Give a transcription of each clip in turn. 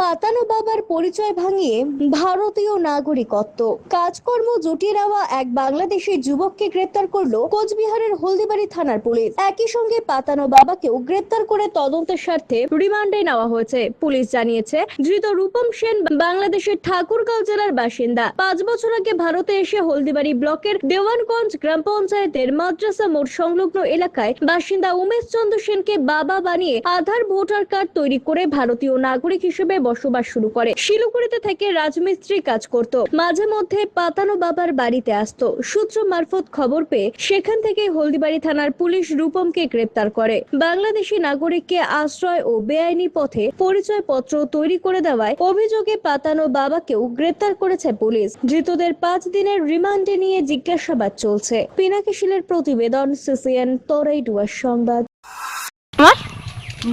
পাতানো বাবার পরিচয় ভাঙিয়ে ভারতীয় নাগরিকত্ব। কাজকর্ম জুটিয়ে নেওয়া এক বাংলাদেশি যুবককে গ্রেপ্তার করল কোচবিহারের হলদিবাড়ি থানার পুলিশ। একই সঙ্গে পাতানো বাবাকেও গ্রেপ্তার করে তদন্তের স্বার্থে রিমান্ডে নেওয়া হয়েছে। পুলিশ জানিয়েছে, ধৃত রূপম সেন বাংলাদেশের ঠাকুরগাঁও জেলার বাসিন্দা। পাঁচ বছর আগে ভারতে এসে হলদিবাড়ি ব্লকের দেওয়ানগঞ্জ গ্রাম পঞ্চায়েতের মাদ্রাসা মোড় সংলগ্ন এলাকায় বাসিন্দা উমেশ চন্দ্র সেনকে বাবা বানিয়ে আধার ভোটার কার্ড তৈরি করে ভারতীয় নাগরিক হিসেবে বসবাস শুরু করে। শিলিগুড়িতে থেকে রাজমিস্ত্রি কাজ করত। মাঝে মধ্যে পাতানো বাবার বাড়িতে আসতো। সূত্র মারফত খবর পেয়ে সেখান থেকে হলদিবাড়ি থানার পুলিশ রূপমকে গ্রেপ্তার করে। বাংলাদেশি নাগরিককে আশ্রয় ও বেআইনি পথে পরিচয়পত্র তৈরি করে দেওয়ায় অভিযোগে পাতানো বাবাকেও গ্রেপ্তার করেছে পুলিশ। ধৃতদের পাঁচ দিনের রিমান্ডে নিয়ে জিজ্ঞাসাবাদ চলছে। পিনাকিশিলের প্রতিবেদন, সিসিএন তরাইডুয়ার সংবাদ।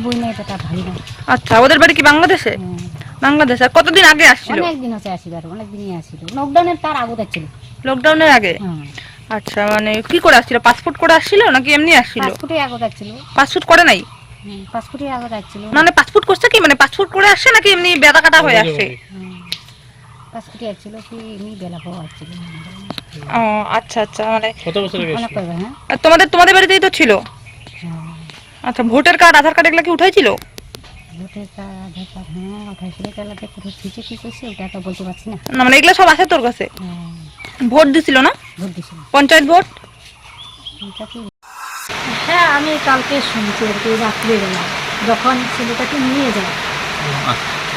বই নাই বেটা ভাই না। আচ্ছা ওদের বাড়ি কি বাংলাদেশে? বাংলাদেশে। আর কতদিন আগে আসছিল? অনেক দিন হচ্ছে আসিবার অনেক দিনই আসিল। লকডাউনের তার আগত ছিল। লকডাউনের আগে? আচ্ছা মানে কি করে আসছিল? পাসপোর্ট করে আসছিল নাকি এমনি আসছিল? পাসপোর্টে আসছিল পাসপোর্ট করে নাই? পাসপোর্টে আসছিল মানে পাসপোর্ট করছে কি? মানে পাসপোর্ট করে আসছে নাকি এমনি বেদা কাটা হয়ে আসছে পাসপোর্টে আসছিল কি এমনি বেলা পাওয়া আসছিল ও আচ্ছা আচ্ছা মানে কত বছর আগে হ্যাঁ। আর তোমাদের তোমাদের বাড়িতেই তো ছিল? আচ্ছা ভোটার কার্ড আধার কার্ড এগুলো কি উঠাইছিল? ভোটের কার্ড আধার কার্ড হ্যাঁ উঠাইছিল। তাহলে কোথাও ছিচে কি করছে ওটা তো বলতে পারছি না। না মানে এগুলো সব আছে তোর কাছে? হ্যাঁ, ভোট দিছিল না? ভোট দিছিল। পঞ্চায়েত ভোট? হ্যাঁ আমি কালকে শুনছি আর কি রাত্রিবেলা। যখন ছেলেটাকে নিয়ে যায়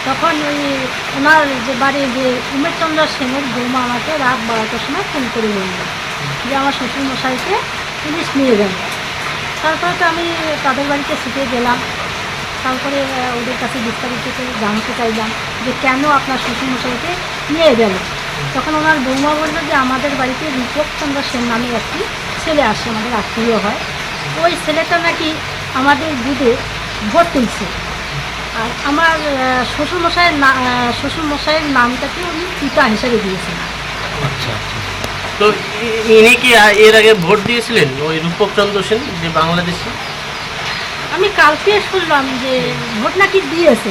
তখন ওই ওনার যে বাড়ি যে উমেশচন্দ্র সেনের বৌমা আমাকে রাত বারোটার সময় ফোন করে বলল যে আমার শ্বশুর মশাইকে পুলিশ নিয়ে গেল তারপরে তো আমি তাদের বাড়িতে ছুটে গেলাম। তারপরে ওদের কাছে বিস্তারিত জানতে চাইলাম যে কেন আপনার শ্বশুর মশাইকে নিয়ে গেল তখন ওনার বৌমা বলল যে, আমাদের বাড়িতে রূপক চন্দ্র সেন নামে একটি ছেলে আসে, আমাদের আত্মীয় হয়। ওই ছেলেটা নাকি আমাদের বুধে ভোট তুলছে। আর আমার শ্বশুরমশাইয়ের না শ্বশুরমশাইয়ের নামটাকে উনি পিতা হিসেবে দিয়েছেন। আচ্ছা আচ্ছা। তো ইনি কি এর আগে ভোট দিয়েছিলেন ওই রূপক চন্দ্র সেন যে বাংলাদেশি? আমি কালকে শুনলাম যে ভোট নাকি দিয়েছে।